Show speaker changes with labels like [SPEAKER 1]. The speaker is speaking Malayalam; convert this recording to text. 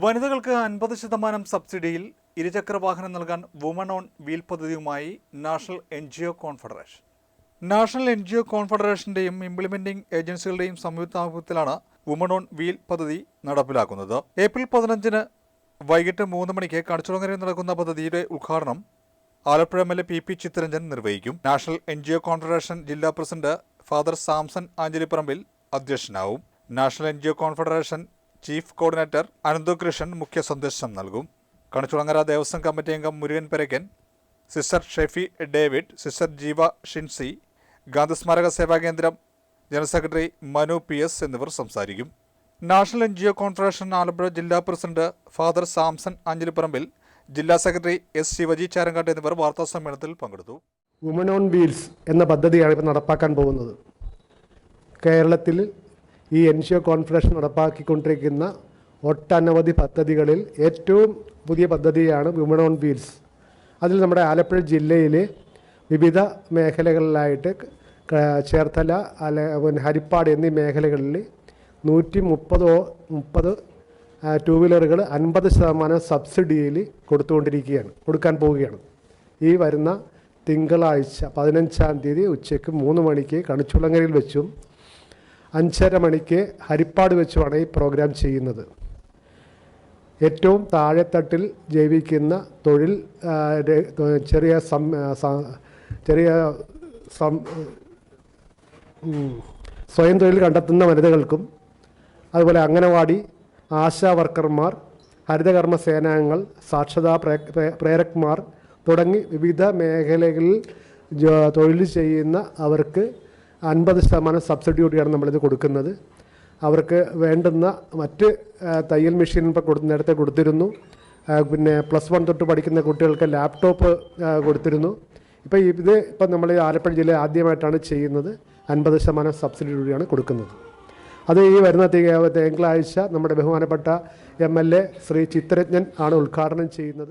[SPEAKER 1] വനിതകൾക്ക് അൻപത് ശതമാനം സബ്സിഡിയിൽ ഇരുചക്ര വാഹനം നൽകാൻ വുമൺ ഓൺ വീൽ പദ്ധതിയുമായി national N G O confederation national N G O കോൺഫെഡറേഷന്റെയും implementing ഏജൻസികളുടെയും സംയുക്താഭിമുഖ്യത്തിലാണ് വുമൺ ഓൺ വീൽ പദ്ധതി നടപ്പിലാക്കുന്നത്. ഏപ്രിൽ പതിനഞ്ചിന് വൈകിട്ട് മൂന്ന് മണിക്ക് കണിച്ചുളങ്ങരയിൽ നടക്കുന്ന പദ്ധതിയുടെ ഉദ്ഘാടനം Alappuzha M L A P P Chitharanjan നിർവഹിക്കും. National N G O confederation ജില്ലാ president father Samson ആഞ്ചലിപ്പറമ്പിൽ അധ്യക്ഷനാവും. National N G O confederation chief coordinator Ananthakrishnan മുഖ്യ സന്ദേശം നൽകും. കണിച്ചുളങ്ങര ദേവസ്വം കമ്മിറ്റി അംഗം Murugan Perakkan sister Shefi David sister Jeeva Shincy Gandhismaraka Seva Kendram general secretary Manu P S എന്നിവർ സംസാരിക്കും. National N G O confederation Alappuzha ജില്ലാ പ്രസിഡന്റ് ഫാദർ സാംസൺ അഞ്ചലിപ്പറമ്പിൽ ജില്ലാ സെക്രട്ടറി എസ് ശിവജി ചാരങ്കാട്ട് എന്നിവർ വാർത്താ സമ്മേളനത്തിൽ പങ്കെടുത്തു.
[SPEAKER 2] വുമൺ ഓൺ വീൽസ് എന്ന പദ്ധതിയാണ് ഇപ്പോൾ നടപ്പാക്കാൻ പോകുന്നത്. കേരളത്തിൽ ഈ എൻ കോൺഫറൻസ് നടപ്പാക്കിക്കൊണ്ടിരിക്കുന്ന ഒട്ടനവധി പദ്ധതികളിൽ ഏറ്റവും പുതിയ പദ്ധതിയാണ് വിമൺ ഓൺ വീൽസ് അതിൽ നമ്മുടെ ആലപ്പുഴ ജില്ലയിലെ വിവിധ മേഖലകളിലായിട്ട് ചേർത്തല അല്ലെ ഹരിപ്പാട് എന്നീ മേഖലകളിൽ നൂറ്റി മുപ്പതോ മുപ്പത് ടൂ വീലറുകൾ അൻപത് ശതമാനം സബ്സിഡിയിൽ കൊടുത്തുകൊണ്ടിരിക്കുകയാണ് കൊടുക്കാൻ പോവുകയാണ്. ഈ വരുന്ന തിങ്കളാഴ്ച പതിനഞ്ചാം തീയതി ഉച്ചയ്ക്ക് മൂന്ന് മണിക്ക് കണിച്ചുളങ്ങരയിൽ വെച്ചും അഞ്ചര മണിക്ക് ഹരിപ്പാട് വെച്ചുമാണ് ഈ പ്രോഗ്രാം ചെയ്യുന്നത്. ഏറ്റവും താഴെത്തട്ടിൽ ജീവിക്കുന്ന തൊഴിൽ ചെറിയ സം ചെറിയ സം സ്വയം തൊഴിൽ കണ്ടെത്തുന്ന വനിതകൾക്കും അതുപോലെ അംഗനവാടി ആശാ വർക്കർമാർ ഹരിതകർമ്മ സേനാംഗങ്ങൾ സാക്ഷരതാ പ്രേ- പ്രേ- പ്രേരക്മാർ തുടങ്ങി വിവിധ മേഖലകളിൽ തൊഴിൽ ചെയ്യുന്ന അവർക്ക് അൻപത് ശതമാനം സബ്സിഡിയോടെയാണ് നമ്മളിത് കൊടുക്കുന്നത്. അവർക്ക് വേണ്ടുന്ന മറ്റ് തയ്യൽ മെഷീൻ ഇപ്പോൾ കൊടു നേരത്തെ കൊടുത്തിരുന്നു. പിന്നെ പ്ലസ് വൺ തൊട്ട് പഠിക്കുന്ന കുട്ടികൾക്ക് ലാപ്ടോപ്പ് കൊടുത്തിരുന്നു. ഇപ്പോൾ ഇത് ഇപ്പം നമ്മൾ ആലപ്പുഴ ജില്ലയിൽ ആദ്യമായിട്ടാണ് ചെയ്യുന്നത്. അൻപത് ശതമാനം സബ്സിഡിയോടെയാണ് കൊടുക്കുന്നത്. അത് ഈ വരുന്ന തിങ്കളാഴ്ച നമ്മുടെ ബഹുമാനപ്പെട്ട M L A Shri Chitranjan ആണ് ഉദ്ഘാടനം ചെയ്യുന്നത്.